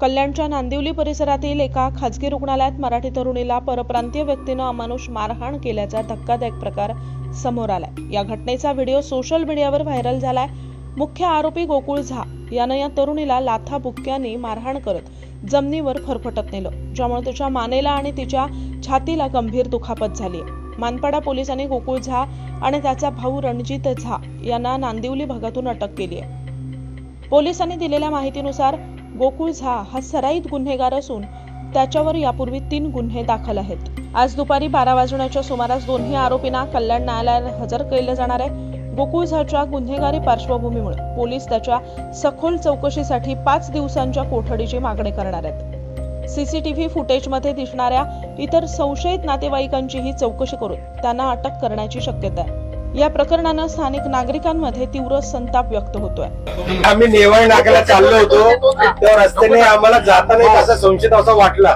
कल्याणच्या नांदिवली परिसरातील एका खाजगी रुग्णालयात मराठी तरुणीला परप्रांतीय व्यक्तीनं अमानुष मारहाण केल्याचा धक्कादायक प्रकार समोर आलाय. या घटनेचा व्हिडिओ सोशल मीडियावर व्हायरल झालाय. मुख्य आरोपी गोकुळ झा यानं या तरुणीला लाथा बुक्क्यांनी मारहाण करत जमिनीवर फरफटत नेलं ज्यामुळे तिच्या मानेला आणि तिच्या छातीला गंभीर दुखापत झाली मानपाडा पोलिसांनी गोकुळ झा आणि त्याचा भाऊ रणजित झा यांना नांदिवली भागातून अटक केली आहे पोलिसांनी दिलेल्या माहितीनुसार गोकुळ झा हा सराईत गुन्हेगार असून त्याच्यावर यापूर्वी तीन गुन्हे दाखल आहेत. आज दुपारी बारा वाजण्याच्या सुमारास दोन्ही आरोपींना कल्याण न्यायालयात हजर केले जाणार आहे. गोकुळ झाच्या गुन्हेगारी पार्श्वभूमीमुळे पोलीस त्याच्या सखोल चौकशीसाठी पाच दिवसांच्या कोठडीची मागणी करणार आहेत. सीसीटीव्ही फुटेजमध्ये दिसणाऱ्या इतर संशयित नातेवाईकांचीही चौकशी करून त्यांना अटक करण्याची शक्यता आहे. या प्रकरणानं स्थानिक नागरिकांमध्ये तीव्र संताप व्यक्त होतोय. आम्ही नेवाळ नाक्याला चाललो होतो. त्या रस्त्याने आम्हाला जाताना एक असा संशयित असा वाटला.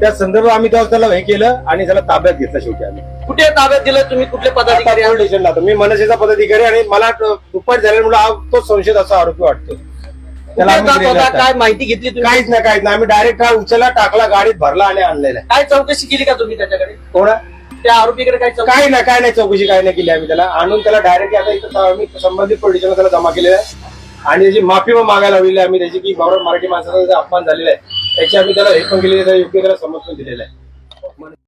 त्या संदर्भात आम्ही तेव्हा त्याला हे केलं आणि त्याला ताब्यात घेतलं शेवटी आम्ही. कुठे ताब्यात दिलं? तुम्ही कुठले पदाधिकारी स्टेशनला. मी मनसेचा पदाधिकारी आणि मला दुपारी झाल्यामुळे हा तो संशयित असा आरोपी वाटतो. त्याला जात काय. माहिती घेतली तुम्ही? काहीच नाही काहीच नाही. आम्ही डायरेक्ट हा उचलला टाकला गाडीत भरला आणि आणलेला. काय चौकशी केली का तुम्ही त्याच्याकडे? कोणा? त्या आरोपीकडे काय चौकशी? काही नाही काय नाही चौकशी काय नाही केली आम्ही त्याला. आणून त्याला डायरेक्ट आता इथं आम्ही संबंधित पोलिसांना त्याला जमा केलेलं आहे. आणि त्याची माफी पण मागायला लावलेली आहे आम्ही. त्याची की बाबा मराठी माणसाचा जो अपमान झालेला आहे त्याची आम्ही त्याला हे पण केलेली आहे योग्य त्याला समर्थन पण आहे.